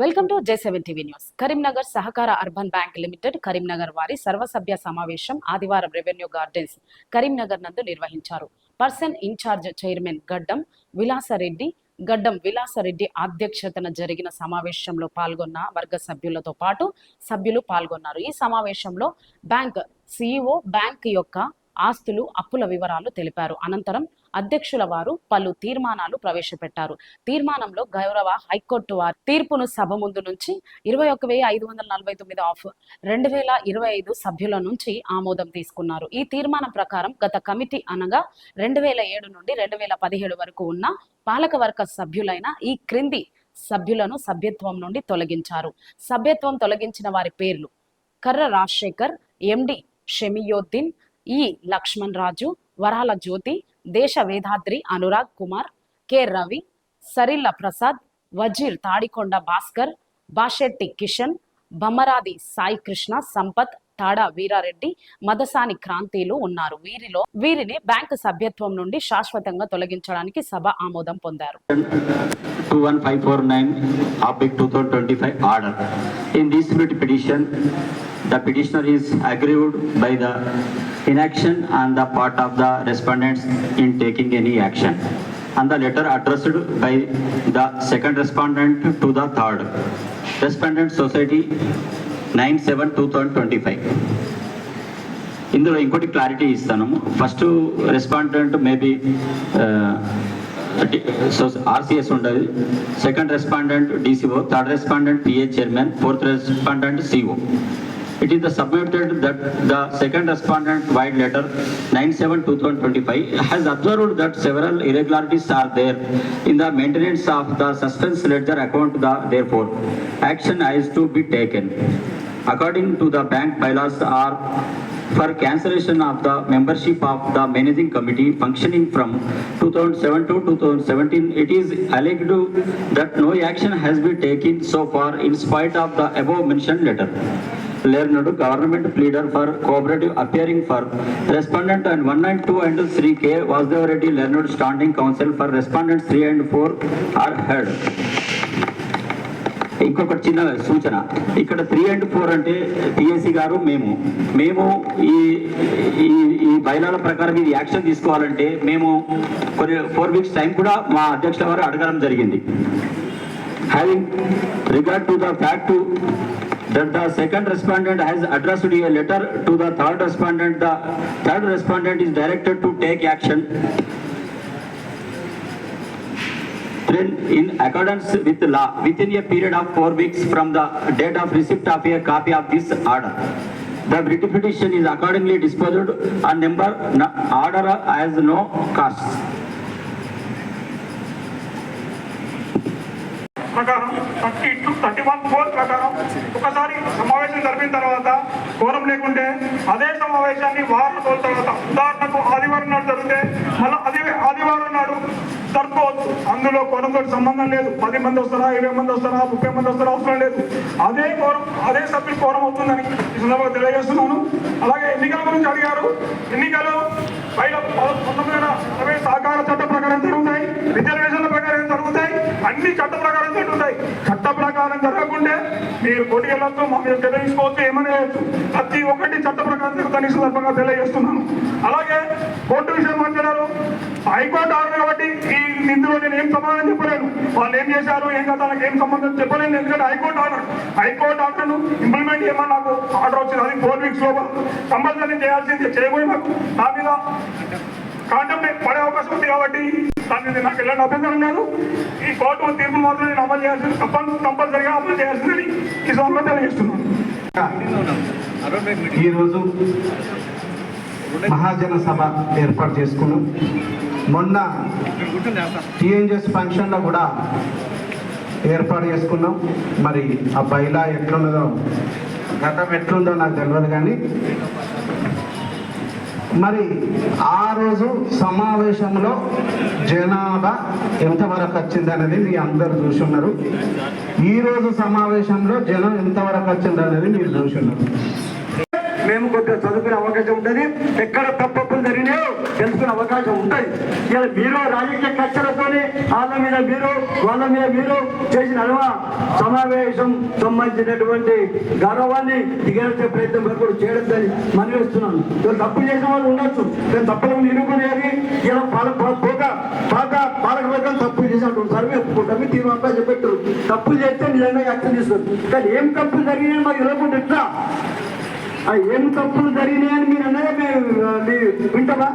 Welcome to J seven TV news. Karimnagar సహకార urban bank limited Karimnagar వారి సర్వసభ్య సమావేశం ఆదివారం రెవెన్యూ గార్డెన్స్ కరీంనగర్ నందు నిర్వహించారు. పర్సన్ ఇన్ఛార్జ్ చైర్మన్ గడ్డం విలాసరెడ్డి గడ్డం విలాసరెడ్డి అధ్యక్షతన జరిగిన సమావేశంలో పాల్గొన్న వర్గ సభ్యులతో పాటు సభ్యులు పాల్గొన్నారు. ఈ సమావేశంలో బ్యాంక్ సిఇఓ బ్యాంక్ యొక్క ఆస్తులు అప్పుల వివరాలు తెలిపారు. అనంతరం అధ్యక్షుల వారు పలు తీర్మానాలు ప్రవేశపెట్టారు. తీర్మానంలో గౌరవ హైకోర్టు వారి తీర్పును సభ ముందు నుంచి ఇరవై ఒక వెయ్యి ఐదు వందల నలభై తొమ్మిది ఆఫ్ రెండు వేల ఇరవై ఐదు సభ్యుల నుంచి ఆమోదం తీసుకున్నారు. ఈ తీర్మానం ప్రకారం గత కమిటీ అనగా రెండు వేల ఏడు నుండి రెండు వేల పదిహేడు వరకు ఉన్న పాలకవర్గ సభ్యులైన ఈ క్రింది సభ్యులను సభ్యత్వం నుండి తొలగించారు. సభ్యత్వం తొలగించిన వారి పేర్లు కర్ర రాజశేఖర్ ఎండి షమియోద్దీన్ ఈ లక్ష్మణ్ రాజు వరాల జ్యోతి దేశ వేదాద్రి అనురాగ్ కుమార్ కె రవి సరిల్ల ప్రసాద్ వజీర్ తాడికొండ భాస్కర్ బాషెట్టి కిషన్ బమ్మరాది సాయి కృష్ణ సంపత్ తాడా వీరారెడ్డి మదసాని క్రాంతిలు ఉన్నారు వీరిలో వీరిని బ్యాంకు సభ్యత్వం నుండి శాశ్వతంగా తొలగించడానికి సభ ఆమోదం పొందారు to 21549 of 2025 order. Order in this petition, the petitioner is aggrieved by the inaction on the part of the respondents in taking any action. And the letter addressed by the second respondent to the third. Respondent Society 9/7/2025. ఇందులో ఇంకోటి clarity ఇస్తాను first respondent maybe so RCS ఉంటుంది second respondent DCO third respondent PA chairman fourth respondent CO It is submitted that the second respondent wide letter 97-2025 has observed that several irregularities are there in the maintenance of the suspense ledger account the therefore action is to be taken. According to the bank bylaws are for cancellation of the membership of the managing committee functioning from 2007 to 2017, it is alleged that no action has been taken so far in spite of the above mentioned letter. Learned government leader for cooperative appearing for respondent and one and two and three K Vasudeva Reddy learned standing counsel for respondent three and four are heard ఇంకొకటి చిన్న సూచన. ఇక్కడ three and four అంటే TSC గారు మేము. మేము ఈ ఈ ఈ బైలాల ప్రకారం ఇది యాక్షన్ తీసుకోవాలంటే మేము కొన్ని ఫోర్ వీక్స్ టైం కూడా మా అధ్యక్షుల వారు అడగడం జరిగింది. Having regard to the fact that the second respondent has addressed a letter to the third respondent the third respondent is directed to take action then in accordance with law within a period of four weeks from the date of receipt of a copy of this order. The writ petition is accordingly disposed and number order has no cost. ప్రకారం thirty two thirty one four ప్రకారం ఒకసారి సమావేశం జరిపిన తర్వాత quorum లేకుంటే అదే సమావేశాన్ని వారం రోజుల తర్వాత ఉదాహరణకు ఆదివారం నాడు జరిగితే మళ్ళీ అదే ఆదివారం నాడు జరుపుకోవచ్చు. అందులో కోరంతో సంబంధం లేదు. పది మంది వస్తారా ఇరవై మంది వస్తారా ముప్పై మంది వస్తారా అవసరం లేదు. అదే కోరం అదే సభ్యులు కోరం అవుతుందని ఈ సందర్భంగా తెలియజేస్తున్నాను. అలాగే ఎన్నికల గురించి అడిగారు. ఎన్నికలు బయట పంతొమ్మిది వందల అరవై సహకార చట్ట ప్రకారం జరుగుతాయి. రిజర్వేషన్ల ప్రకారం జరుగుతాయి. అన్ని చట్ట ప్రకారం చట్ట ప్రకారం జరగకుండా మీరు కోటికి వెళ్ళొచ్చు మా మీరు తెలియజేసుకోవచ్చు ఏమనేయచ్చు ప్రతి ఒక్కటి చట్ట ప్రకారం జరుగుతాయి సందర్భంగా తెలియజేస్తున్నాను. అలాగే కోర్టు విషయం మాట్లాడారు. హైకోర్టు ఆర్డర్ కాబట్టి ఈ ఇందులో నేను ఏం సమాధానం చెప్పలేను. వాళ్ళు ఏం చేశారు ఏం కదా నాకు ఏం సంబంధం చెప్పలేను ఎందుకంటే high court order. High court ఆర్డర్ను ఇంప్లిమెంట్ చేయమని నాకు ఆర్డర్ వచ్చింది. అది ఫోర్ వీక్స్ లోపల. కంపల్సరీ చేయాల్సింది చేయబోయి నాకు నా మీద కాంటెంప్ట్ పడే అవకాశం ఉంది కాబట్టి దాని మీద నాకు ఎలాంటి అభ్యంతరం లేదు ఈ కోర్టు తీర్పు మాత్రం నేను అమలు చేయాల్సింది కంపల్ కంపల్సరిగా అమలు చేయాల్సిందని ఈ సందర్భంగా తెలియజేస్తున్నాను. ఈరోజు మహాజన సభ ఏర్పాటు చేసుకున్నాం. మొన్న టీఎన్జిఎస్ ఫంక్షన్లో కూడా ఏర్పాటు చేసుకున్నాం. మరి ఆ బయలా ఎట్లున్నదో గతం ఎట్లుందో నాకు తెలియదు కానీ మరి ఆ రోజు సమావేశంలో జనాభా ఎంతవరకు వచ్చింది అనేది మీ అందరు చూసున్నారు. ఈ రోజు సమావేశంలో జనం ఎంతవరకు వచ్చింది అనేది మీరు చూసున్నారు. మేము కొద్దిగా చదువుకునే అవకాశం ఉంటుంది. ఎక్కడ తప్ప చేసుకునే అవకాశం ఉంటుంది ఇలా మీరు రాజకీయ కక్షలతోనే వాళ్ళ మీద మీరు వాళ్ళ మీద మీరు చేసిన అలవా సమావేశం సంబంధించినటువంటి గౌరవాన్ని దిగేసే ప్రయత్నం కూడా చేయడం మనవేస్తున్నాను. తప్పు చేసిన వాళ్ళు ఉండొచ్చు నేను తప్పులు నిరూపణేది ఇలా పాలక పోక పాక పాలకవర్గం తప్పు చేసినటువంటి సర్వే ఒప్పుకుంటాం తీర్మానం చెప్పారు తప్పు చేస్తే నిజంగా యాక్షన్ తీసుకోండి కానీ ఏం తప్పులు జరిగినాయని మాకు ఇవ్వకుండా ఎట్లా? ఏం తప్పులు జరిగినాయని మీరు అన్నదే మేము వింటామా?